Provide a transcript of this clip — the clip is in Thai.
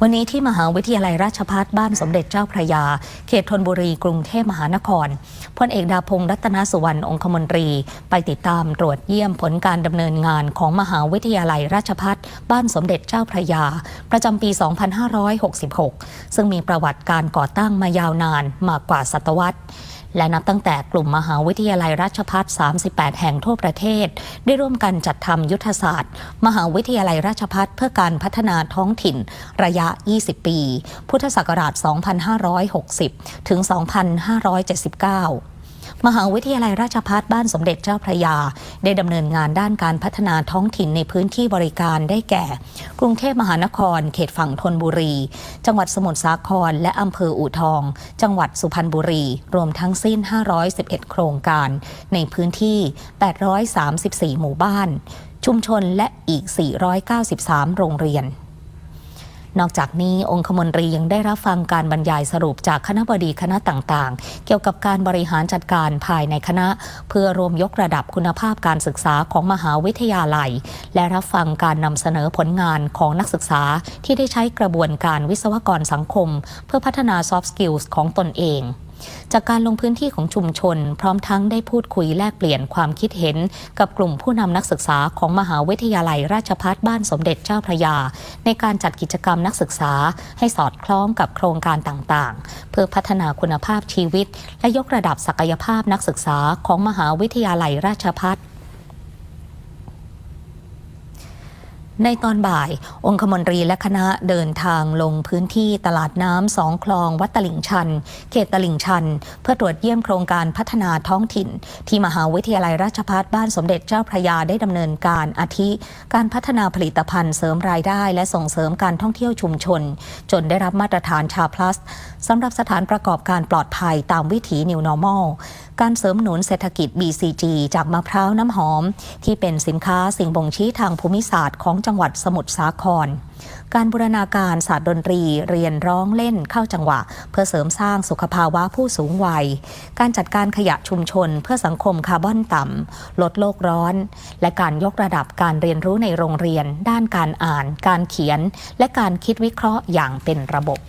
วันนี้ที่มหาวิทยาลัยราชภัฏบ้านสมเด็จเจ้าพระยา เขตธนบุรีกรุงเทพมหานครพลเอกดาพงศ์รัตนสุวรรณองคมนตรี ไปติดตามตรวจเยี่ยมผลการดำเนินงานของมหาวิทยาลัยราชภัฏบ้านสมเด็จเจ้าพระยา ประจำปี 2566 ซึ่งมีประวัติการก่อตั้งมายาวนานมากกว่าศตวรรษ และนับตั้งแต่กลุ่มมหาวิทยาลัยราชพัฒ38 แห่งทั่วประเทศ ได้ร่วมกันจัดทำยุทธศาสตร์ มหาวิทยาลัยราชพัฒเพื่อการพัฒนาท้องถิ่น ระยะ 20 ปี พุทธศักราช 2560 ถึง 2579 มหาวิทยาลัยราชภัฏบ้านสมเด็จเจ้าพระยา ได้ดำเนินงานด้านการพัฒนาท้องถิ่นในพื้นที่บริการได้แก่ กรุงเทพมหานคร เขตฝั่งธนบุรี จังหวัดสมุทรสาคร และอำเภออู่ทอง จังหวัดสุพรรณบุรี รวมทั้งสิ้น 511 โครงการ ในพื้นที่ 834 หมู่บ้าน ชุมชนและอีก 493 โรงเรียน นอกจากนี้องคมนตรียังได้รับฟังการบรรยายสรุปจากคณะบดีคณะต่างๆ เกี่ยวกับการบริหารจัดการภายในคณะ เพื่อรวมยกระดับคุณภาพการศึกษาของมหาวิทยาลัย และรับฟังการนำเสนอผลงานของนักศึกษาที่ได้ใช้กระบวนการวิศวกรสังคม เพื่อพัฒนาซอฟต์สกิลส์ของตนเอง จากการลงพื้นที่ของชุมชน พร้อมทั้งได้พูดคุยแลกเปลี่ยนความคิดเห็น กับกลุ่มผู้นำนักศึกษาของมหาวิทยาลัยราชภัฏบ้านสมเด็จเจ้าพระยา ในการจัดกิจกรรมนักศึกษา ให้สอดคล้องกับโครงการต่างๆ เพื่อพัฒนาคุณภาพชีวิต และยกระดับศักยภาพนักศึกษาของมหาวิทยาลัยราชภัฏ ในตอนบ่าย องคมนตรีและคณะเดินทางลงพื้นที่ตลาดน้ำสองคลองวัดตลิ่งชัน เขตตลิ่งชัน เพื่อตรวจเยี่ยมโครงการพัฒนาท้องถิ่น ที่มหาวิทยาลัยราชภัฏบ้านสมเด็จเจ้าพระยาได้ดำเนินการอาทิ การพัฒนาผลิตภัณฑ์เสริมรายได้ และส่งเสริมการท่องเที่ยวชุมชน จนได้รับมาตรฐานชาพลัสสำหรับสถานประกอบการปลอดภัยตามวิถี New Normal การเสริมหนุนเศรษฐกิจ BCG จากมะพร้าวน้ำหอม ที่เป็นสินค้าสิ่งบ่งชี้ทางภูมิศาสตร์ของจังหวัดสมุทรสาคร การบูรณาการศาสตร์ดนตรี เรียนร้องเล่นเข้าจังหวะ เพื่อเสริมสร้างสุขภาวะผู้สูงวัย การจัดการขยะชุมชน เพื่อสังคมคาร์บอนต่ำลดโลกร้อน และการยกระดับการเรียนรู้ในโรงเรียน ด้านการอ่าน การเขียน และการคิดวิเคราะห์อย่างเป็นระบบ